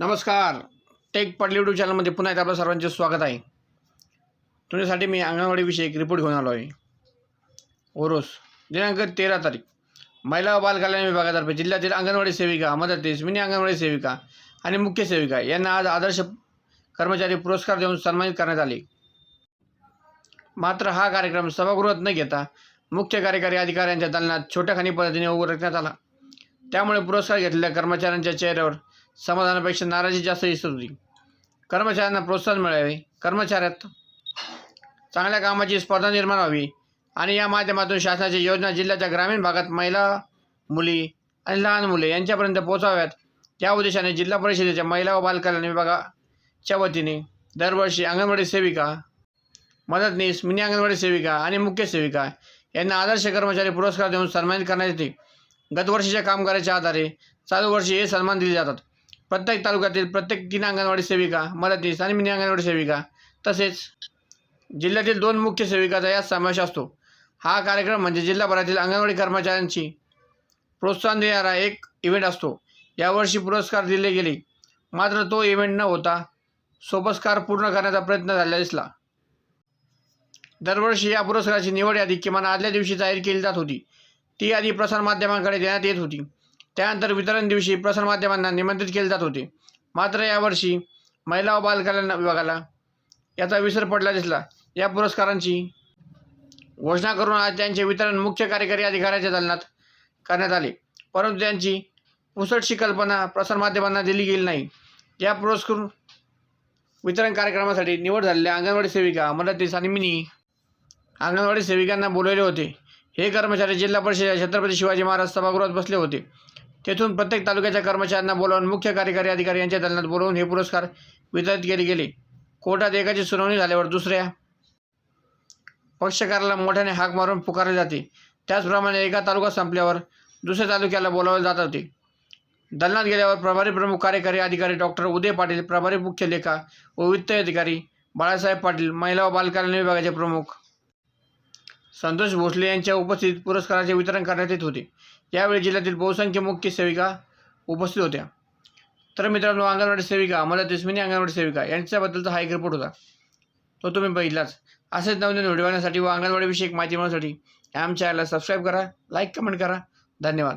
नमस्कार. टेक पडली यूट्यूब चॅनलमध्ये पुन्हा एकदा आपलं सर्वांचे स्वागत आहे. तुमच्यासाठी मी अंगणवाडीविषयी एक रिपोर्ट घेऊन आलो आहे ओरोस दिनांक तेरा तारीख. महिला व बाल कल्याण विभागातर्फे जिल्ह्यातील अंगणवाडी सेविका मदतीस मिनी अंगणवाडी सेविका आणि मुख्य सेविका यांना आज आदर्श कर्मचारी पुरस्कार देऊन सन्मानित करण्यात आले. मात्र हा कार्यक्रम सभागृहात न घेता मुख्य कार्यकारी अधिकाऱ्यांच्या दालनात छोट्याखानी पद्धतीने उभं उरकण्यात आला. त्यामुळे पुरस्कार घेतलेल्या कर्मचाऱ्यांच्या चेहऱ्यावर समाधानापेक्षा नाराजी जास्त दिसत होती. कर्मचाऱ्यांना प्रोत्साहन मिळावे. कर्मचाऱ्यात चांगल्या कामाची स्पर्धा निर्माण व्हावी आणि या माध्यमातून शासनाच्या योजना जिल्ह्याच्या ग्रामीण भागात महिला मुली आणि लहान मुले यांच्यापर्यंत पोहोचाव्यात. या उद्देशाने जिल्हा परिषदेच्या महिला व बालकल्याण विभागाच्या वतीने दरवर्षी अंगणवाडी सेविका मदतनीस मिनी अंगणवाडी सेविका आणि मुख्य सेविका यांना आदर्श कर्मचारी पुरस्कार देऊन सन्मानित करण्यात येते. गतवर्षीच्या कामगाराच्या आधारे चालू वर्षी हे सन्मान दिले जातात. प्रत्येक तालुक्यातील प्रत्येक तीन अंगणवाडी सेविका मदतीस आणि मिनी अंगणवाडी सेविका. तसेच जिल्ह्यातील दोन मुख्य सेविकाचा यात समावेश असतो. हा कार्यक्रम म्हणजे जिल्हाभरातील अंगणवाडी कर्मचाऱ्यांची प्रोत्साहन देणारा एक इव्हेंट असतो. यावर्षी पुरस्कार दिले गेले. मात्र तो इव्हेंट न होता सोपस्कार पूर्ण करण्याचा प्रयत्न झालेला दिसला. दरवर्षी या पुरस्काराची निवड यादी किमान आदल्या दिवशी जाहीर केली जात होती. ती यादी प्रसारमाध्यमांकडे देण्यात येत होती. त्यानंतर वितरण दिवशी प्रसारमाध्यमांना निमंत्रित केले जात होते. मात्र यावर्षी महिला व बालकल्याण विभागाला याचा विसर पडला दिसला. या पुरस्कारांची घोषणा करून आज त्यांचे वितरण मुख्य कार्यकारी अधिकाऱ्याच्या दालनात करण्यात आले. परंतु त्यांची पुसटशी कल्पना प्रसारमाध्यमांना दिली गेली नाही. या पुरस्कार वितरण कार्यक्रमासाठी निवड झालेल्या अंगणवाडी सेविका मदतीस आणि मिनी अंगणवाडी सेविकांना बोलवले होते. हे कर्मचारी जिल्हा परिषद छत्रपती शिवाजी महाराज सभागृहात बसले होते. तेथून प्रत्येक तालुक्याच्या कर्मचाऱ्यांना बोलावून मुख्य कार्यकारी अधिकारी यांच्या दालनात बोलवून हे पुरस्कार वितरित केले गेले. कोर्टात एकाची सुनावणी झाल्यावर दुसऱ्या पक्षकाराला मोठ्याने हाक मारून पुकारले जाते. त्याचप्रमाणे एका तालुका संपल्यावर दुसऱ्या तालुक्याला बोलावले जात होते. दालनात गेल्यावर प्रभारी प्रमुख कार्यकारी अधिकारी डॉक्टर उदय पाटील प्रभारी मुख्य लेखा व वित्त अधिकारी बाळासाहेब पाटील महिला व बालकल्याण विभागाचे प्रमुख संतोष भोसले यांच्या उपस्थितीत पुरस्काराचे वितरण करण्यात येत होते. यावेळी जिल्ह्यातील बहुसंख्य मुख्य सेविका उपस्थित होत्या. तर मित्रांनो अंगणवाडी सेविका मला देशमिनी अंगणवाडी सेविका यांच्याबद्दलचा हा एक रिपोर्ट होता. तो तुम्ही बघितलाच. असेच नवीन व्हिडिओ व अंगणवाडीविषयी माहिती मिळवण्यासाठी आमच्या चॅनलला सबस्क्राईब करा लाईक कमेंट करा. धन्यवाद.